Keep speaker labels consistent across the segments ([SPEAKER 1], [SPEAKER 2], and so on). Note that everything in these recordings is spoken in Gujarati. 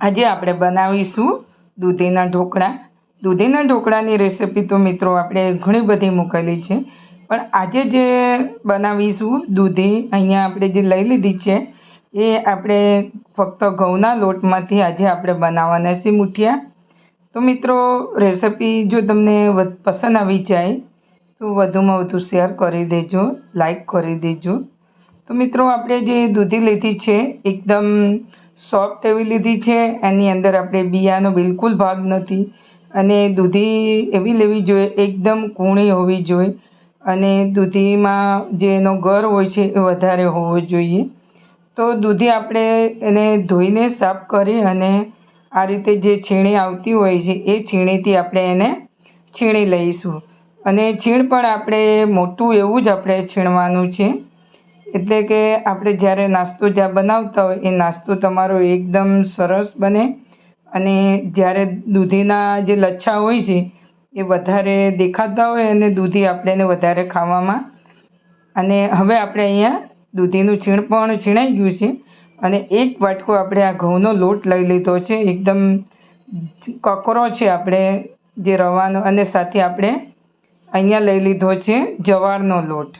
[SPEAKER 1] આજે આપણે બનાવીશું દૂધીના ઢોકળા. દૂધીના ઢોકળાની રેસિપી તો મિત્રો આપણે ઘણી બધી મૂકેલી છે. પણ આજે જે બનાવીશું દૂધી, અહીંયા આપણે જે લઈ લીધી છે, એ આપણે ફક્ત ઘઉંના લોટમાંથી આજે આપણે બનાવવાના છે મુઠિયા. તો મિત્રો રેસિપી જો તમને પસંદ આવી જાય, તો વધુમાં વધુ શેર કરી દેજો લાઈક કરી દેજો. તો મિત્રો, આપણે જે દૂધી લીધી છે, એકદમ સોફ્ટ એવી લીધી છે? એની અંદર આપણે બિયાનો બિલકુલ ભાગ નથી. અને દૂધી એવી લેવી જોઈએ, એકદમ કૂણી હોવી જોઈએ. અને દૂધીમાં જે એનો ગર હોય છે એ વધારે હોવો જોઈએ. તો દૂધી આપણે એને ધોઈને સાફ કરી અને આ રીતે જે છીણી આવતી હોય છે, એ છીણીથી આપણે એને છીણી લઈશું. અને છીણ પણ આપણે મોટું એવું જ આપણે છીણવાનું છે. એટલે કે આપણે જ્યારે નાસ્તો જ્યાં બનાવતા હોય, એ નાસ્તો તમારો એકદમ સરસ બને. અને જ્યારે દૂધીના જે લચ્છા હોય છે, એ વધારે દેખાતા હોય અને દૂધી આપણે એને વધારે ખાવામાં. અને હવે આપણે અહીંયા દૂધીનું છીણ પણ છીણાઈ ગયું છે. અને એક વાટકો આપણે આ ઘઉંનો લોટ લઈ લીધો છે. એકદમ કકરો છે આપણે જે રવાનો, અને સાથે આપણે અહીંયા લઈ લીધો છે જવારનો લોટ.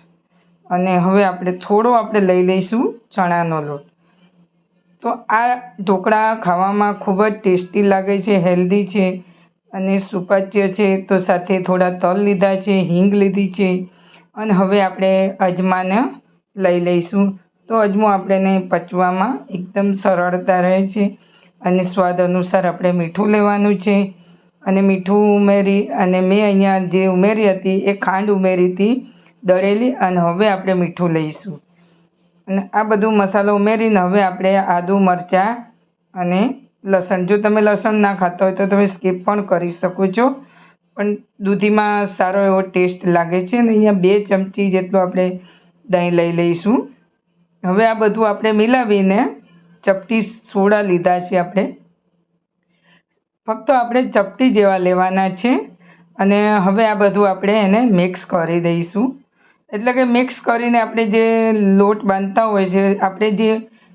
[SPEAKER 1] અને હવે આપણે થોડો આપણે લઈ લઈશું ચણાનો લોટ. તો આ ઢોકળા ખાવામાં ખૂબ જ ટેસ્ટી લાગે છે, હેલ્ધી છે અને સુપાચ્ય છે, તો સાથે થોડા તલ લીધા છે, હિંગ લીધી છે અને હવે આપણે અજમાને લઈ લઈશું. તો અજમો આપણને પચવામાં એકદમ સરળતા રહે છે અને સ્વાદ અનુસાર આપણે મીઠું લેવાનું છે. અને મીઠું ઉમેરી અને મેં અહીંયા જે ઉમેરી હતી એ ખાંડ ઉમેરી હતી. દળેલી અને હવે આપણે મીઠું લઈશું. અને આ બધું મસાલો ઉમેરીને હવે આપણે આદુ, મરચાં અને લસણ. જો તમે લસણ ના ખાતા હોય તો તમે સ્કીપ પણ કરી શકો છો. પણ દૂધીમાં સારો એવો ટેસ્ટ લાગે છે અને અહીંયા બે ચમચી જેટલું આપણે દહીં લઈ લઈશું. હવે આ બધું આપણે મિલાવીને ચપટી સોડા લીધા છે આપણે. ફક્ત આપણે ચપટી જેવા લેવાના છે. અને હવે આ બધું આપણે એને મિક્સ કરી દઈશું. એટલે કે મિક્સ કરીને આપણે જે લોટ બાંધતા હોય છે, આપણે જે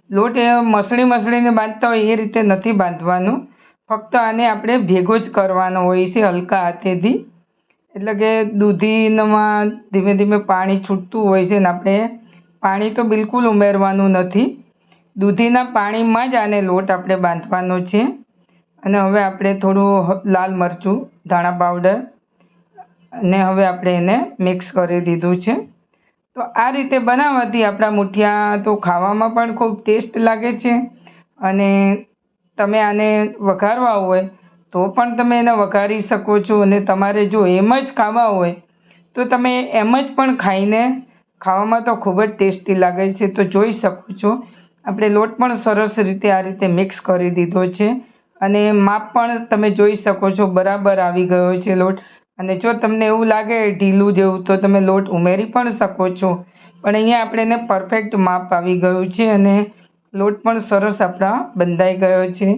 [SPEAKER 1] લોટ એ મસળી મસળીને બાંધતા હોય એ રીતે નથી બાંધવાનો. ફક્ત આને આપણે ભેગો જ કરવાનો હોય છે હલકા હાથેથી. એટલે કે દૂધીમાં ધીમે ધીમે પાણી છૂટતું હોય છે ને આપણે પાણી તો બિલકુલ ઉમેરવાનું નથી. દૂધીના પાણીમાં જ આને લોટ આપણે બાંધવાનો છે. અને હવે આપણે થોડું લાલ મરચું, ધાણા પાવડર અને હવે આપણે એને મિક્સ કરી દીધું છે. તો આ રીતે બનાવવાથી આપણા મુઠિયા તો ખાવામાં પણ ખૂબ ટેસ્ટ લાગે છે અને તમે આને વઘારવા હોય તો પણ તમે એને વઘારી શકો છો અને તમારે જો એમ જ ખાવા હોય તો તમે એમ જ પણ ખાઈને ખાવામાં તો ખૂબ જ ટેસ્ટી લાગે છે. તો જોઈ શકો છો આપણે લોટ પણ સરસ રીતે આ રીતે મિક્સ કરી દીધો છે અને માપ પણ તમે જોઈ શકો છો બરાબર આવી ગયો છે લોટ. અને જો તમને એવું લાગે ઢીલું જેવું, તો તમે લોટ ઉમેરી પણ શકો છો. પણ અહીંયા આપણે એને પરફેક્ટ માપ આવી ગયું છે અને લોટ પણ સરસ આપણા બંધાઈ ગયો છે.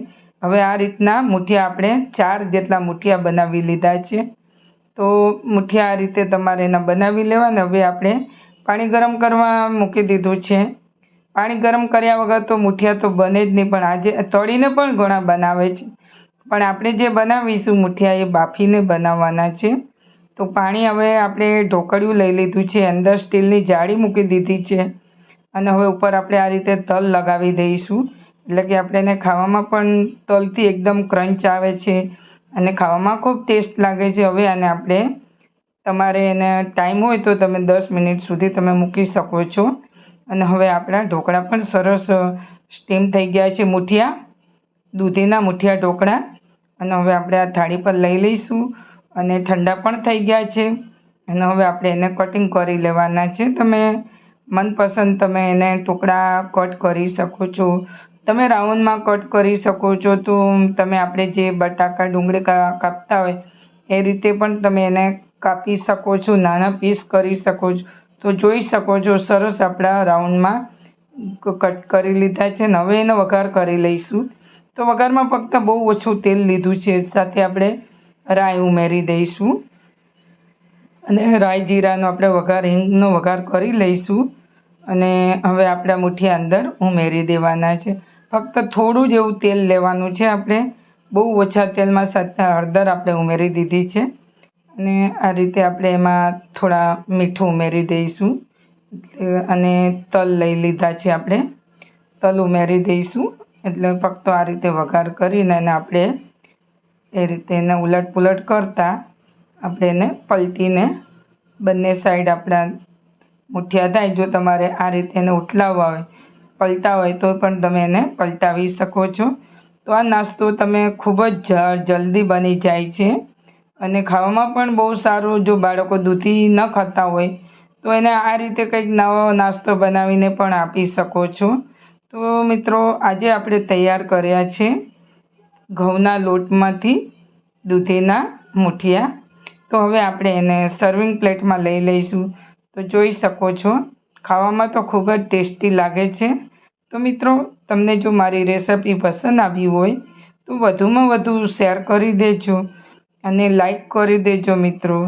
[SPEAKER 1] હવે આ રીતના મુઠિયા આપણે ચાર જેટલા મુઠિયા બનાવી લીધા છે. તો મુઠિયા આ રીતે તમારે એના બનાવી લેવાના. હવે આપણે પાણી ગરમ કરવા મૂકી દીધું છે. પાણી ગરમ કર્યા વગર તો મુઠિયા તો બને જ નહીં, પણ આજે તળીને પણ ઘણા બનાવે છે. પણ આપણે જે બનાવીશું મુઠિયા એ બાફીને બનાવવાના છે. તો પાણી હવે આપણે ઢોકળિયું લઈ લીધું છે, અંદર સ્ટીલની જાળી મૂકી દીધી છે. અને હવે ઉપર આપણે આ રીતે તલ લગાવી દઈશું. એટલે કે આપણે એને ખાવામાં પણ તલથી એકદમ ક્રંચ આવે છે અને ખાવામાં ખૂબ ટેસ્ટ લાગે છે. હવે આને આપણે તમારે એને ટાઈમ હોય તો તમે દસ મિનિટ સુધી તમે મૂકી શકો છો. અને હવે આપણા ઢોકળા પણ સરસ સ્ટીમ થઈ ગયા છે. મુઠિયા, દૂધીના મુઠિયા ઢોકળા. અને હવે આપણે આ થાળી પર લઈ લઈશું અને ઠંડા પણ થઈ ગયા છે. અને હવે આપણે એને કટિંગ કરી લેવાના છે. તમે મનપસંદ તમે એને ટુકડા કટ કરી શકો છો. તમે રાઉન્ડમાં કટ કરી શકો છો તો તમે આપણે જે બટાકા ડુંગળી કાપતા હોય એ રીતે પણ તમે એને કાપી શકો છો. નાના પીસ કરી શકો છો. તો જોઈ શકો છો સરસ આપણા રાઉન્ડમાં કટ કરી લીધા છે. ને હવે એનો વઘાર કરી લઈશું. તો વઘારમાં ફક્ત બહુ ઓછું તેલ લીધું છે. સાથે આપણે રાઈ ઉમેરી દઈશું. અને રાઈ જીરાનો આપણે વઘાર, હિંગનો વઘાર કરી લઈશું. અને હવે આપણા મુઠ્ઠી અંદર ઉમેરી દેવાના છે. ફક્ત થોડું જ એવું તેલ લેવાનું છે. આપણે બહુ ઓછા તેલમાં સાથે હળદર આપણે ઉમેરી દીધી છે. અને આ રીતે આપણે એમાં થોડા મીઠું ઉમેરી દઈશું. અને તલ લઈ લીધા છે આપણે. તલ ઉમેરી દઈશું. એટલે ફક્ત આ રીતે વઘાર કરીને એને આપણે એ રીતે એને ઉલટ પુલટ કરતાં આપણે એને પલટીને બંને સાઈડ આપણા મુઠિયા થાય. જો તમારે આ રીતે એને ઉથલાવવા હોય, પલટા હોય, તો પણ તમે એને પલટાવી શકો છો. તો આ નાસ્તો તમે ખૂબ જ, જલ્દી બની જાય છે. અને ખાવામાં પણ બહુ સારું જો બાળકો દૂધી ન ખાતા હોય, તો એને આ રીતે કંઈક નવો નાસ્તો બનાવીને પણ આપી શકો છો. તો મિત્રો, આજે આપણે તૈયાર કર્યા છે ઘઉંના લોટમાંથી દૂધીના મુઠિયા. તો હવે આપણે એને સર્વિંગ પ્લેટમાં લઈ લઈશું. તો જોઈ શકો છો, ખાવામાં તો ખૂબ જ ટેસ્ટી લાગે છે. તો મિત્રો, તમને જો મારી રેસિપી પસંદ આવી હોય, તો વધુમાં વધુ શેર કરી દેજો અને લાઈક કરી દેજો મિત્રો.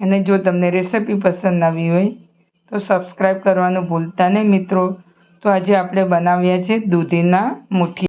[SPEAKER 1] અને જો તમને રેસિપી પસંદ આવી હોય, તો સબસ્ક્રાઈબ કરવાનું ભૂલતા નહીં મિત્રો. તો આજે આપણે બનાવ્યા છે દૂધીના મુઠિયા.